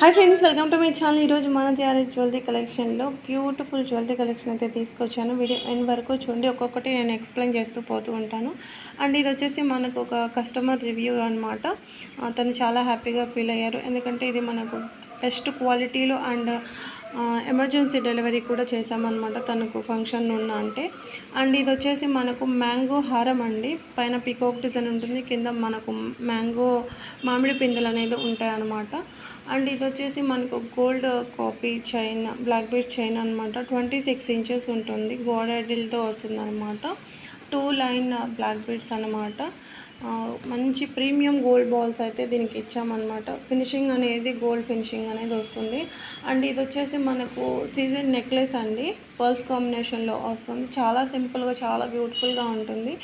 Hi friends welcome to my channel. ఈరోజు మన GRS jewellery కలెక్షన్లో బ్యూటిఫుల్ జ్యువెలరీ కలెక్షన్ అయితే తీసుకొచ్చాను. వీడియో ఎండ్ వరకు చూడండి. ఒక్కొక్కటి నేను ఎక్స్ప్లెయిన్ చేస్తూ పోతూ ఉంటాను. అండ్ ఇది వచ్చేసి మనకు ఒక కస్టమర్ రివ్యూ అనమాట తను చాలా హ్యాపీగా ఫీల్ అయ్యారు. ఎందుకంటే ఇది మనకు బెస్ట్ క్వాలిటీలో అండ్ ఎమర్జెన్సీ డెలివరీ కూడా చేసామన్నమాట తనకు ఫంక్షన్ ఉన్న అంటే. అండ్ ఇది వచ్చేసి మనకు మ్యాంగో హారం అండి. పైన పికోక్ డిజైన్ ఉంటుంది కింద మనకు మ్యాంగో మామిడి పిందెలు అనేది ఉంటాయి అన్నమాట అండ్ ఇది వచ్చేసి మనకు gold copy chain black bead chain అనమాట ట్వంటీ సిక్స్ ఇంచెస్ ఉంటుంది గోడెడిల్తో వస్తుంది అనమాట టూ లైన్ బ్లాక్ బీడ్స్ అనమాట మంచి ప్రీమియం గోల్డ్ బాల్స్ అయితే దీనికి ఇచ్చామన్నమాట. ఫినిషింగ్ అనేది గోల్డ్ ఫినిషింగ్ అనేది వస్తుంది. అండ్ ఇది వచ్చేసి మనకు సీజన్ నెక్లెస్ అండి. పర్ల్స్ కాంబినేషన్లో వస్తుంది. చాలా సింపుల్గా చాలా బ్యూటిఫుల్గా ఉంటుంది.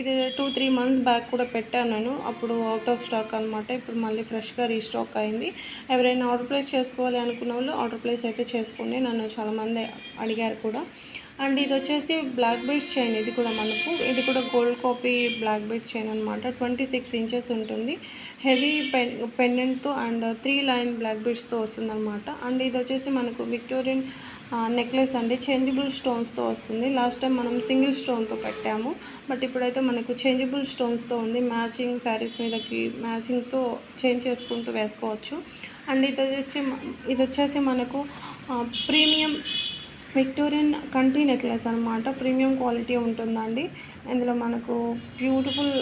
ఇది టూ త్రీ మంత్స్ బ్యాక్ కూడా పెట్టాను నేను. అప్పుడు అవుట్ ఆఫ్ స్టాక్ అనమాట ఇప్పుడు మళ్ళీ ఫ్రెష్గా రీస్టాక్ అయింది. ఎవరైనా ఆర్డర్ ప్లేస్ చేసుకోవాలి అనుకున్న వాళ్ళు ఆర్డర్ ప్లేస్ అయితే చేసుకోండి. నన్ను చాలామంది అడిగారు కూడా. అండ్ ఇది వచ్చేసి బ్లాక్ బీడ్స్ చైన్. ఇది కూడా మనకు ఇది కూడా gold copy black bead chain అనమాట ట్వంటీ సిక్స్ ఇంచెస్ ఉంటుంది. హెవీ పెన్ పెండెంట్తో అండ్ త్రీ లైన్ బ్లాక్ బీడ్స్తో వస్తుంది అనమాట అండ్ ఇది వచ్చేసి మనకు విక్టోరియన్ నెక్లెస్ అండి. చేంజబుల్ స్టోన్స్తో వస్తుంది. లాస్ట్ టైం మనం సింగిల్ స్టోన్తో పెట్టాము బట్ ఇప్పుడైతే మనకు చేంజబుల్ స్టోన్స్తో ఉంది. మ్యాచింగ్ శారీస్ మీదకి మ్యాచింగ్తో చేంజ్ చేసుకుంటూ వేసుకోవచ్చు. అండ్ ఇది వచ్చేసి ఇది వచ్చేసి మనకు ప్రీమియం విక్టోరియన్ కంటి నెక్లెస్ అనమాట ప్రీమియం క్వాలిటీ ఉంటుందండి. ఇందులో మనకు బ్యూటిఫుల్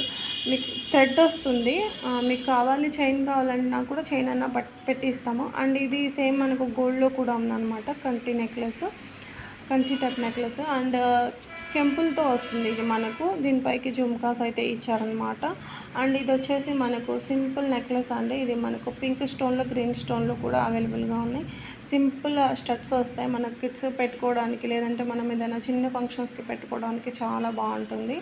మీకు థ్రెడ్ వస్తుంది. మీకు కావాలి చైన్ కావాలన్నా కూడా చైన్ అన్న పట్ పెట్టిస్తాము. అండ్ ఇది సేమ్ మనకు గోల్డ్లో కూడా ఉందన్నమాట కంటి నెక్లెస్ కంచి టప్ నెక్లెస్. అండ్ కెంపుల్తో వస్తుంది ఇది మనకు. దీనిపైకి జుమ్కాస్ అయితే ఇచ్చారనమాట అండ్ ఇది వచ్చేసి మనకు సింపుల్ నెక్లెస్ అండి. ఇది మనకు పింక్ స్టోన్లో గ్రీన్ స్టోన్లో కూడా అవైలబుల్గా ఉన్నాయి. సింపుల్ స్టడ్స్ వస్తాయి. మన కిడ్స్ పెట్టుకోవడానికి లేదంటే మనం ఏదైనా చిన్న ఫంక్షన్స్కి పెట్టుకోవడానికి చాలా బాగుంటుంది.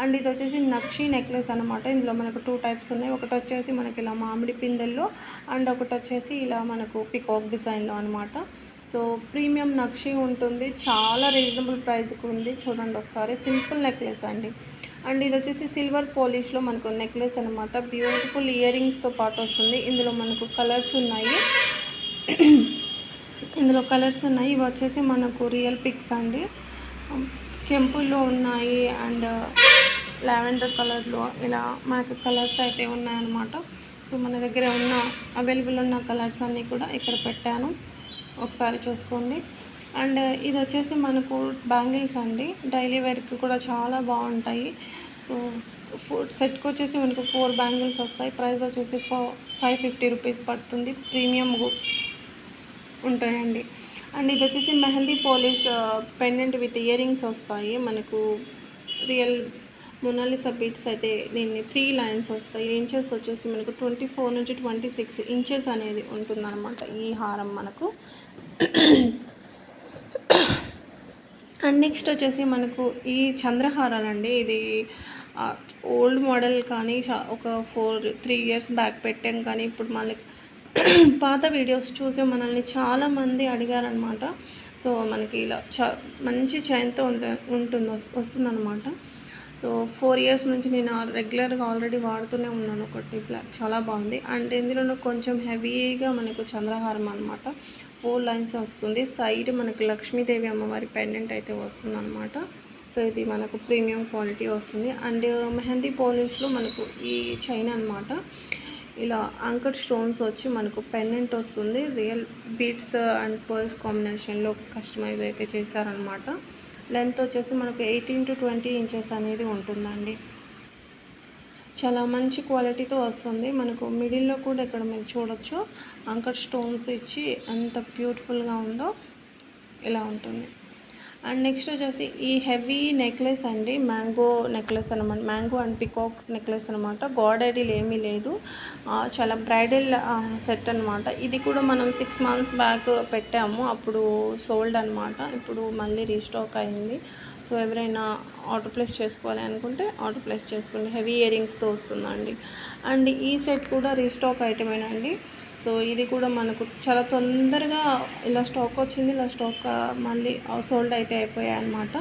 అండ్ ఇది వచ్చేసి నక్షి నెక్లెస్ అనమాట ఇందులో మనకు టూ టైప్స్ ఉన్నాయి. ఒకటి వచ్చేసి మనకి ఇలా మామిడి పిందెల్లో అండ్ ఒకటి వచ్చేసి ఇలా మనకు పికాక్ డిజైన్లో అనమాట సో ప్రీమియం నక్షి ఉంటుంది. చాలా రీజనబుల్ ప్రైస్కి ఉంది. చూడండి ఒకసారి. సింపుల్ నెక్లెస్ అండి. అండ్ ఇది వచ్చేసి సిల్వర్ పాలిష్లో మనకు నెక్లెస్ అనమాట బ్యూటిఫుల్ ఇయర్ రింగ్స్తో పాటు వస్తుంది. ఇందులో మనకు కలర్స్ ఉన్నాయి. ఇందులో కలర్స్ ఉన్నాయి. ఇవి వచ్చేసి మనకు రియల్ పిక్స్ అండి. కెంపుల్లో ఉన్నాయి అండ్ లావెండర్ కలర్లో ఇలా మనకు కలర్స్ అయితే ఉన్నాయన్నమాట. సో మన దగ్గర ఉన్న అవైలబుల్ ఉన్న కలర్స్ అన్నీ కూడా ఇక్కడ పెట్టాను. ఒకసారి చూసుకోండి. అండ్ ఇది వచ్చేసి మనకు బ్యాంగిల్స్ అండి. డైలీ వేర్కి కూడా చాలా బాగుంటాయి. సో ఫోర్ సెట్కి వచ్చేసి మనకు ఫోర్ బ్యాంగిల్స్ వస్తాయి. ప్రైస్ వచ్చేసి ఫైవ్ ఫిఫ్టీ రూపీస్ పడుతుంది. ప్రీమియం ఉంటాయండి. అండ్ ఇది వచ్చేసి mehndi polish pendant with earrings వస్తాయి. మనకు రియల్ మొనాలిసా బీట్స్ అయితే దీన్ని త్రీ లైన్స్ వస్తాయి. ఇంచెస్ వచ్చేసి మనకు ట్వంటీ ఫోర్ నుంచి ట్వంటీ సిక్స్ ఇంచెస్ అనేది ఉంటుందన్నమాట ఈ హారం మనకు. అండ్ నెక్స్ట్ వచ్చేసి మనకు ఈ చంద్రహారాలండి. ఇది ఓల్డ్ మోడల్ కానీ ఒక ఫోర్ త్రీ ఇయర్స్ బ్యాక్ పెట్టాం కానీ ఇప్పుడు మళ్ళీ పాత వీడియోస్ చూసి మనల్ని చాలామంది అడిగారనమాట. సో మనకి ఇలా చ మంచి చైన్తో ఉంటుంది వస్తుందన్నమాట సో ఫోర్ ఇయర్స్ నుంచి నేను రెగ్యులర్గా ఆల్రెడీ వాడుతూనే ఉన్నాను. ఒకటి బ్లాక్ చాలా బాగుంది. అండ్ ఇందులో కొంచెం హెవీగా మనకు చంద్రహారం అనమాట. ఫోర్ లైన్స్ వస్తుంది. సైడ్ మనకు లక్ష్మీదేవి అమ్మవారి పెండెంట్ అయితే వస్తుంది అనమాట సో ఇది మనకు ప్రీమియం క్వాలిటీ వస్తుంది. అండ్ మెహందీ పాలిష్లో మనకు ఈ చైన్ అనమాట. ఇలా అంకర్ స్టోన్స్ వచ్చి మనకు పెండెంట్ వస్తుంది. రియల్ బీట్స్ అండ్ పర్ల్స్ కాంబినేషన్లో కస్టమైజ్ అయితే చేశారనమాట లెంత్ వచ్చేసి మనకు ఎయిటీన్ టు ట్వంటీ ఇంచెస్ అనేది ఉంటుందండి. చాలా మంచి క్వాలిటీతో వస్తుంది. మనకు మిడిల్లో కూడా ఇక్కడ మీరు చూడొచ్చు. అంకర్ స్టోన్స్ ఇచ్చి ఎంత బ్యూటిఫుల్గా ఉందో ఇలా ఉంటుంది. అండ్ నెక్స్ట్ వచ్చేసి ఈ హెవీ నెక్లెస్ అండి మ్యాంగో నెక్లెస్ అనమాట మ్యాంగో అండ్ పికాక్ నెక్లెస్ అనమాట గాడ్ ఐడీలు ఏమీ లేదు. చాలా బ్రైడల్ సెట్ అనమాట ఇది కూడా మనం సిక్స్ మంత్స్ బ్యాక్ పెట్టాము అప్పుడు సోల్డ్ అనమాట ఇప్పుడు మళ్ళీ రీస్టాక్ అయింది. సో ఎవరైనా ఆర్డర్ ప్లేస్ చేసుకోవాలి అనుకుంటే ఆర్డర్ ప్లేస్ చేసుకోండి. హెవీ ఇయర్ రింగ్స్తో వస్తుందండి. అండ్ ఈ సెట్ కూడా రీస్టాక్ ఐటమేనండి సో ఇది కూడా మనకు చాలా తొందరగా ఇలా స్టాక్ వచ్చింది. ఇలా స్టాక్ మళ్ళీ సోల్డ్ అయితే అయిపోయాయి అనమాట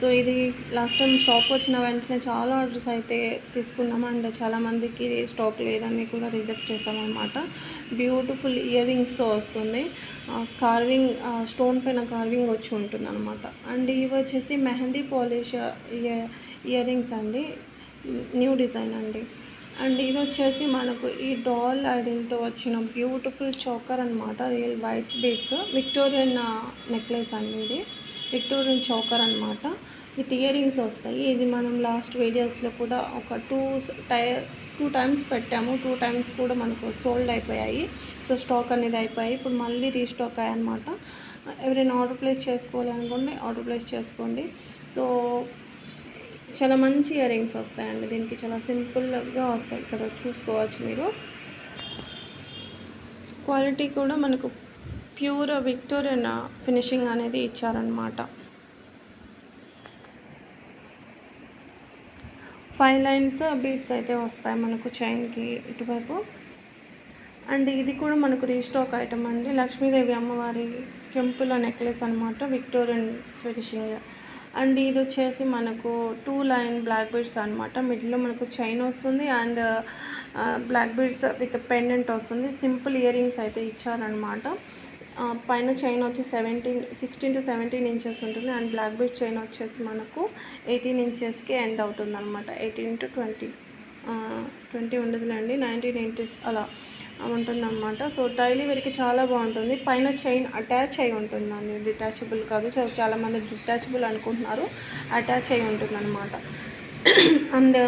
సో ఇది లాస్ట్ టైం షాప్ వచ్చిన వెంటనే చాలా ఆర్డర్స్ అయితే తీసుకున్నాం అండ్ చాలామందికి స్టాక్ లేదని కూడా రిజెక్ట్ చేసామన్నమాట బ్యూటిఫుల్ ఇయర్ రింగ్స్తో వస్తుంది. కార్వింగ్ స్టోన్ పైన కార్వింగ్ వచ్చి ఉంటుంది అనమాట అండ్ ఇవి వచ్చేసి మెహందీ పాలిష్ ఇయర్ రింగ్స్ అండి. న్యూ డిజైన్ అండి. అండ్ ఇది వచ్చేసి మనకు ఈ డాల్ ఐడిల్తో వచ్చిన బ్యూటిఫుల్ చోకర్ అనమాట real white beads Victorian necklace అండి ఇది. విక్టోరియన్ చోకర్ అనమాట విత్ ఇయరింగ్స్ వస్తాయి. ఇది మనం లాస్ట్ వీడియోస్లో కూడా ఒక టూ టై టూ టైమ్స్ పెట్టాము. టూ టైమ్స్ కూడా మనకు సోల్డ్ అయిపోయాయి. సో స్టాక్ అనేది అయిపోయాయి. ఇప్పుడు మళ్ళీ రీస్టాక్ అయ్యాయి అనమాట ఎవరైనా ఆర్డర్ ప్లేస్ చేసుకోవాలి అనుకోండి ఆర్డర్ ప్లేస్ చేసుకోండి. సో చాలా మంచి ఇయర్ రింగ్స్ వస్తాయండి. దీనికి చాలా సింపుల్గా వస్తాయి. ఇక్కడ చూసుకోవచ్చు మీరు. క్వాలిటీ కూడా మనకు ప్యూర్ విక్టోరియన్ ఫినిషింగ్ అనేది ఇచ్చారనమాట ఫైవ్ లైన్స్ బీట్స్ అయితే వస్తాయి మనకు చైన్కి ఇటువైపు. అండ్ ఇది కూడా మనకు రీస్టాక్ ఐటమ్ అండి. లక్ష్మీదేవి అమ్మవారి కెంపుల నెక్లెస్ అనమాట విక్టోరియన్ ఫినిషింగ్. అండ్ ఇది వచ్చేసి మనకు టూ లైన్ బ్లాక్ బీడ్స్ అనమాట మిడిల్లో మనకు చైన్ వస్తుంది and black beads with pendant వస్తుంది. సింపుల్ ఇయర్ రింగ్స్ అయితే ఇచ్చారనమాట పైన చైన్ వచ్చి seventeen sixteen to seventeen inches ఉంటుంది. అండ్ బ్లాక్ బీడ్ చైన్ వచ్చేసి మనకు ఎయిటీన్ ఇంచెస్కి ఎండ్ అవుతుంది అనమాట ఎయిటీన్ టు ట్వంటీ ట్వంటీ ఉండదులేండి. నైన్టీన్ ఇంచెస్ అలా. ఉంటుందన్నమాట సో డైలీ వేర్కి చాలా బాగుంటుంది. పైన చైన్ అటాచ్ అయి ఉంటుందండి. డిటాచబుల్ కాదు. సో చాలామంది డిటాచబుల్ అనుకుంటున్నారు. అటాచ్ అయి ఉంటుంది అనమాట అండ్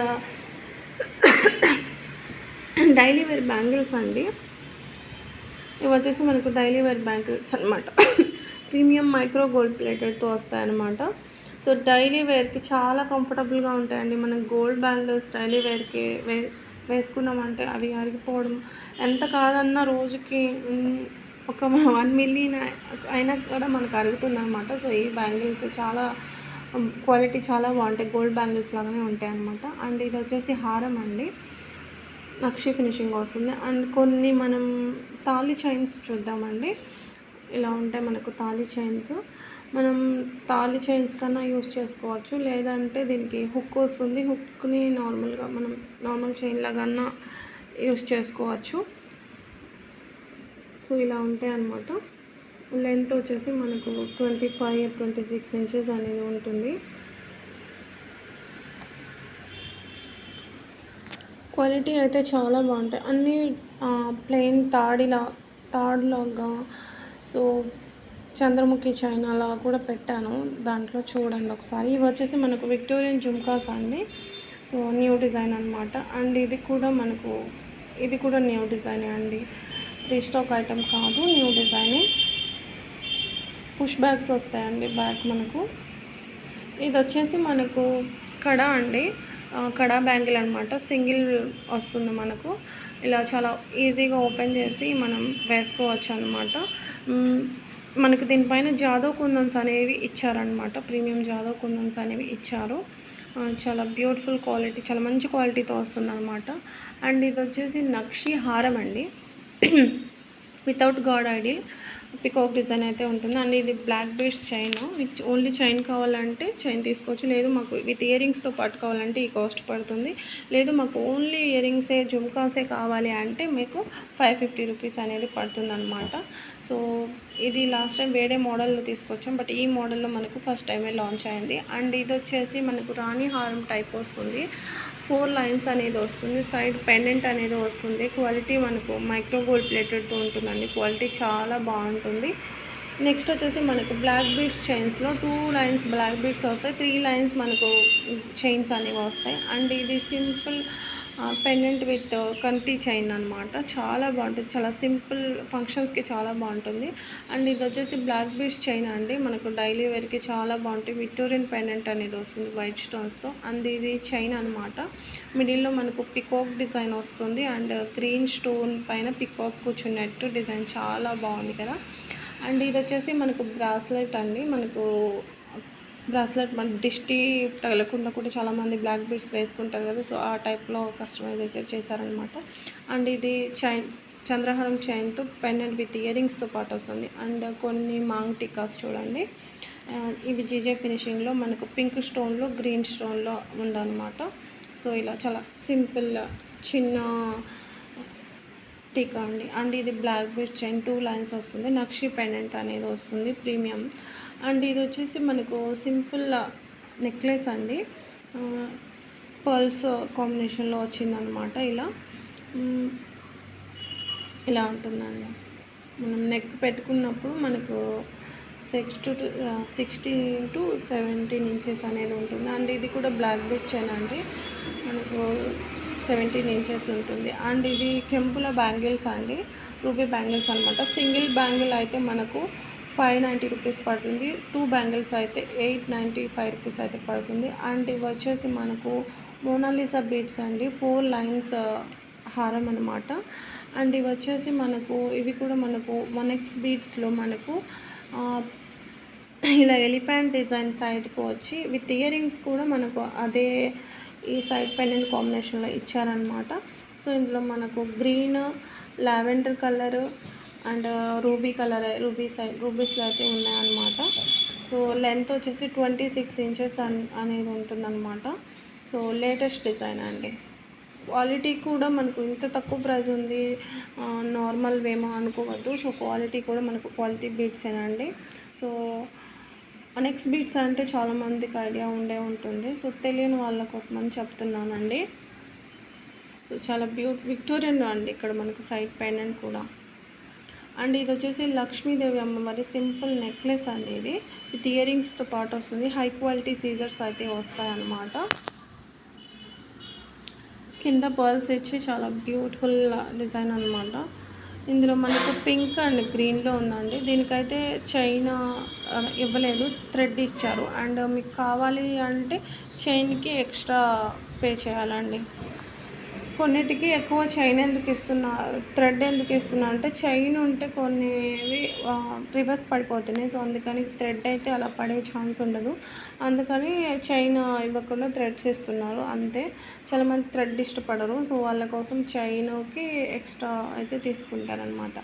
డైలీ వేర్ బ్యాంగిల్స్ అండి. ఇవి వచ్చేసి మనకు డైలీ వేర్ బ్యాంగిల్స్ అనమాట ప్రీమియం మైక్రో గోల్డ్ ప్లేటెడ్తో వస్తాయన్నమాట. సో డైలీ వేర్కి చాలా కంఫర్టబుల్గా ఉంటాయండి. మనం గోల్డ్ బ్యాంగిల్స్ డైలీ వేర్కి వేర్ వేసుకున్నామంటే అవి అరిగిపోవడం. ఎంత కాదన్నా రోజుకి ఒక వన్ మిలియన్ అయినా కూడా మనకు అరుగుతుంది అనమాట సో ఈ బ్యాంగిల్స్ చాలా క్వాలిటీ చాలా బాగుంటాయి. గోల్డ్ బ్యాంగిల్స్ లాగానే ఉంటాయి అనమాట అండ్ ఇది వచ్చేసి హారం అండి. నక్షి ఫినిషింగ్ వస్తుంది. అండ్ కొన్ని మనం తాళి చైన్స్ చూద్దామండి. ఇలా ఉంటాయి మనకు తాళి చైన్స్. మనం తాళి చైన్స్ కన్నా యూజ్ చేసుకోవచ్చు. లేదంటే దీనికి హుక్ వస్తుంది. హుక్ని నార్మల్గా మనం నార్మల్ చైన్ కన్నా యూజ్ చేసుకోవచ్చు. సో ఇలా ఉంటాయి అన్నమాట. లెంత్ వచ్చేసి మనకు twenty five twenty six inches అనేది ఉంటుంది. క్వాలిటీ అయితే చాలా బాగుంటాయి. అన్నీ ప్లెయిన్ తాడిలా తాడులాగా. సో చంద్రముఖి చైనాలా కూడా పెట్టాను. దాంట్లో చూడండి ఒకసారి. ఇవి వచ్చేసి మనకు విక్టోరియన్ జుమ్కాస్ అండి. సో న్యూ డిజైన్ అనమాట అండ్ ఇది కూడా మనకు ఇది కూడా న్యూ డిజైనే అండి. రీస్టాక్ ఐటెం కాదు న్యూ డిజైనే పుష్ బ్యాగ్స్ వస్తాయండి బ్యాగ్ మనకు. ఇది వచ్చేసి మనకు కడ అండి. కడా బ్యాంగిల్ అనమాట సింగిల్ వస్తుంది మనకు. ఇలా చాలా ఈజీగా ఓపెన్ చేసి మనం వేసుకోవచ్చు అనమాట మనకు దీనిపైన జాదవ్ కుందన్స్ అనేవి ఇచ్చారనమాట ప్రీమియం జాదవ్ కుందన్స్ అనేవి ఇచ్చారు. చాలా బ్యూటిఫుల్ క్వాలిటీ చాలా మంచి క్వాలిటీతో వస్తుందన్నమాట. అండ్ ఇది వచ్చేసి నక్షి హారం అండి. Without god idol peacock design అయితే ఉంటుంది. అండ్ ఇది black base chain with only chain కావాలంటే చైన్ తీసుకోవచ్చు. లేదు మాకు విత్ ఇయరింగ్స్తో పాటు కావాలంటే ఈ కాస్ట్ పడుతుంది. లేదు మాకు ఓన్లీ ఇయరింగ్సే జుమ్కాసే కావాలి అంటే మీకు ఫైవ్ ఫిఫ్టీ రూపీస్ అనేది పడుతుంది అనమాట సో ఇది లాస్ట్ టైం వేరే మోడల్లో తీసుకొచ్చాం. బట్ ఈ మోడల్లో మనకు ఫస్ట్ టైమే లాంచ్ అయింది. అండ్ ఇది వచ్చేసి మనకు రాణి హారం టైప్ వస్తుంది. ఫోర్ లైన్స్ అనేది వస్తుంది. సైడ్ పెండెంట్ అనేది వస్తుంది. క్వాలిటీ మనకు మైక్రో గోల్డ్ ప్లేటెడ్తో ఉంటుందండి. క్వాలిటీ చాలా బాగుంటుంది. నెక్స్ట్ వచ్చేసి మనకు బ్లాక్ బీడ్స్ చైన్స్లో టూ లైన్స్ బ్లాక్ బీడ్స్ వస్తాయి. త్రీ లైన్స్ మనకు చైన్స్ అనేవి వస్తాయి. అండ్ ఇది సింపుల్ పెండెంట్ విత్ కంటి చైన్ అనమాట చాలా బాగుంటుంది. చాలా సింపుల్ ఫంక్షన్స్కి చాలా బాగుంటుంది. అండ్ ఇది వచ్చేసి బ్లాక్ బీడ్స్ చైన్ అండి. మనకు డైలీ వేర్కి చాలా బాగుంటుంది విక్టోరియన్ పెండెంట్ అనేది వస్తుంది వైట్ స్టోన్స్తో అండ్ ఇది చైన్ అనమాట మిడిల్లో మనకు పికాక్ డిజైన్ వస్తుంది. అండ్ గ్రీన్ స్టోన్ పైన పికాక్ కూర్చున్నట్టు డిజైన్ చాలా బాగుంది కదా. అండ్ ఇది వచ్చేసి మనకు బ్రాస్లెట్ అండి. మనకు బ్రాస్లెట్ మన దిష్టి తగలకుండా కూడా చాలామంది బ్లాక్ బీడ్స్ వేసుకుంటారు కదా సో ఆ టైప్లో కస్టమైజ్ అయితే చేశారనమాట. అండ్ ఇది చైన్ చంద్రహారం చైన్తో పెండెంట్ విత్ ఇయరింగ్స్తో పాటు వస్తుంది. అండ్ కొన్ని మాంగ్ టికాస్ చూడండి. ఇవి జీజే ఫినిషింగ్లో మనకు పింక్ స్టోన్లో గ్రీన్ స్టోన్లో ఉందన్నమాట సో ఇలా చాలా సింపుల్ చిన్న టీకా అండి. అండ్ ఇది black bead chain two lines వస్తుంది. నక్షి పెండెంట్ అనేది వస్తుంది ప్రీమియం. అండ్ ఇది వచ్చేసి మనకు సింపుల్ నెక్లెస్ అండి. పర్ల్స్ కాంబినేషన్లో వచ్చిందనమాట ఇలా. ఇలా ఉంటుందండి. మనం నెక్ పెట్టుకున్నప్పుడు మనకు six to sixteen to seventeen inches అనేది ఉంటుంది. అండ్ ఇది కూడా బ్లాక్ బీట్ చైన్ అండి. మనకు సెవెంటీన్ ఇంచెస్ ఉంటుంది. అండ్ ఇది కెంపుల బ్యాంగిల్స్ అండి. రూబీ బ్యాంగిల్స్ అనమాట సింగిల్ బ్యాంగిల్ అయితే మనకు ఫైవ్ నైంటీ రూపీస్ పడుతుంది. టూ బ్యాంగిల్స్ అయితే ఎయిట్ నైంటీ ఫైవ్ రూపీస్ అయితే పడుతుంది. అండ్ ఇవి వచ్చేసి మనకు మోనాలిసా బీట్స్ అండి. ఫోర్ లైన్స్ హారం అనమాట అండ్ ఇవి వచ్చేసి మనకు ఇవి కూడా మనకు వన్ ఎక్స్ మనకు ఇలా ఎలిఫెంట్ డిజైన్ సైడ్కి వచ్చి విత్ ఇయర్ రింగ్స్ కూడా మనకు అదే ఈ సైడ్ పెండెంట్ కాంబినేషన్లో ఇచ్చారనమాట సో ఇందులో మనకు green lavender colour and ruby colour ruby సై రూబీస్లో అయితే ఉన్నాయన్నమాట. సో లెంత్ వచ్చేసి ట్వంటీ సిక్స్ ఇంచెస్ అనేది ఉంటుందన్నమాట. సో లేటెస్ట్ డిజైన్ అండి. క్వాలిటీ కూడా మనకు ఇంత తక్కువ ప్రైస్ ఉంది నార్మల్ వేమో అనుకోవద్దు. సో క్వాలిటీ కూడా మనకు క్వాలిటీ బీట్స్ అండి? సో నెక్స్ట్ బీట్స్ అంటే చాలామందికి ఐడియా ఉండే ఉంటుంది. సో తెలియని వాళ్ళ కోసం అని చెప్తున్నానండి. సో చాలా బ్యూట్ విక్టోరియన్ అండి ఇక్కడ మనకు సైడ్ పెండెంట్ కూడా. అండ్ ఇది వచ్చేసి లక్ష్మీదేవి అమ్మవారి సింపుల్ నెక్లెస్ అండి ఇది విత్ ఇయరింగ్స్తో పాటు వస్తుంది. హై క్వాలిటీ సీజర్స్ అయితే వస్తాయి అన్నమాట కింద పర్ల్స్ ఇచ్చి చాలా బ్యూటిఫుల్ డిజైన్ అనమాట ఇందులో మనకు పింక్ అండ్ గ్రీన్లో ఉందండి. దీనికైతే చైన్ ఇవ్వలేదు థ్రెడ్ ఇచ్చారు. అండ్ మీకు కావాలి అంటే చైన్కి ఎక్స్ట్రా పే చేయాలండి. కొన్నిటికి ఎక్కువ చైన్ ఎందుకు ఇస్తున్నా థ్రెడ్ ఎందుకు ఇస్తున్నా అంటే చైన్ ఉంటే కొన్ని రివర్స్ పడిపోతున్నాయి. సో అందుకని థ్రెడ్ అయితే అలా పడే ఛాన్స్ ఉండదు. అందుకని చైన్ ఇవ్వకుండా థ్రెడ్స్ ఇస్తున్నారు. అంతే. చాలామంది థ్రెడ్ ఇష్టపడరు. సో వాళ్ళ కోసం చైన్కి ఎక్స్ట్రా అయితే తీసుకుంటారనమాట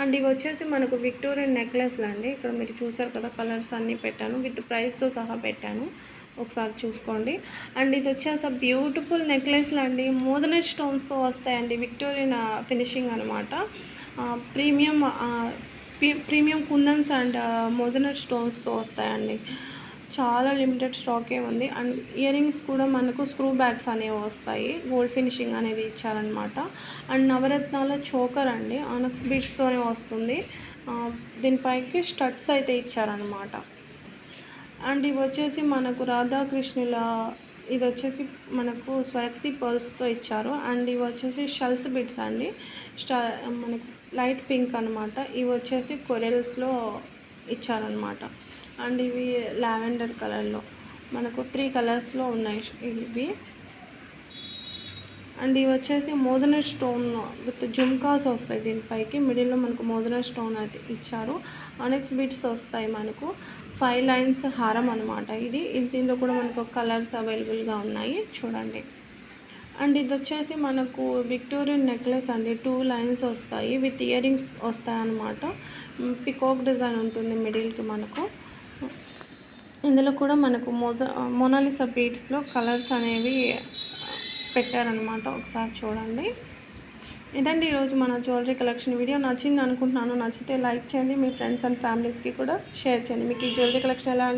అండ్ ఇవి వచ్చేసి మనకు విక్టోరియన్ నెక్లెస్లు అండి. ఇక్కడ మీరు చూసారు కదా కలర్స్ అన్నీ పెట్టాను. విత్ ప్రైస్తో సహా పెట్టాను. ఒకసారి చూసుకోండి. అండ్ ఇది వచ్చేసి బ్యూటిఫుల్ నెక్లెస్లు అండి. మోజనెట్ స్టోన్స్తో వస్తాయండి. విక్టోరియన్ ఫినిషింగ్ అనమాట premium premium kundans and moissanite స్టోన్స్తో వస్తాయండి. చాలా లిమిటెడ్ స్టాకే ఉంది. అండ్ ఇయర్ రింగ్స్ కూడా మనకు స్క్రూ బ్యాగ్స్ అనేవి వస్తాయి. గోల్డ్ ఫినిషింగ్ అనేది ఇచ్చారనమాట అండ్ నవరత్నాల చోకర్ అండి. ఆనక్స్ బీడ్స్తోనే వస్తుంది. దీనిపైకి స్టడ్స్ అయితే ఇచ్చారనమాట అండ్ ఇవి వచ్చేసి మనకు రాధాకృష్ణుల ఇది వచ్చేసి మనకు స్వరక్సీ పర్ల్స్తో ఇచ్చారు. అండ్ ఇవి వచ్చేసి షల్స్ బిట్స్ అండి. స్టా మనకి లైట్ పింక్ అనమాట ఇవి వచ్చేసి కొరెల్స్లో ఇచ్చారనమాట అండ్ ఇవి లావెండర్ కలర్లో మనకు త్రీ కలర్స్లో ఉన్నాయి ఇవి. అండ్ ఇవి వచ్చేసి మోదన స్టోన్ విత్ జుమ్కాస్ వస్తాయి దీనిపైకి. మిడిల్లో మనకు మోదన స్టోన్ అయితే ఇచ్చారు. అనెక్స్ బిట్స్ వస్తాయి మనకు. ఫైవ్ లైన్స్ హారం అనమాట ఇది. దీనిలో కూడా మనకు కలర్స్ అవైలబుల్గా ఉన్నాయి. చూడండి. అండ్ ఇది వచ్చేసి మనకు విక్టోరియన్ నెక్లెస్ అండి. టూ లైన్స్ వస్తాయి. విత్ ఇయర్ రింగ్స్ వస్తాయి అన్నమాట. పికాక్ డిజైన్ ఉంటుంది మిడిల్కి మనకు. ఇందులో కూడా మనకు మోజ మోనాలిసా బీట్స్లో కలర్స్ అనేవి పెట్టారనమాట ఒకసారి చూడండి. ఇదండి ఈరోజు మన జ్యువెలరీ కలెక్షన్ వీడియో నచ్చింది అనుకుంటున్నాను నచ్చితే లైక్ చేయండి. మీ ఫ్రెండ్స్ అండ్ ఫ్యామిలీస్కి కూడా షేర్ చేయండి. మీకు ఈ జ్యువెలరీ కలెక్షన్ ఎలా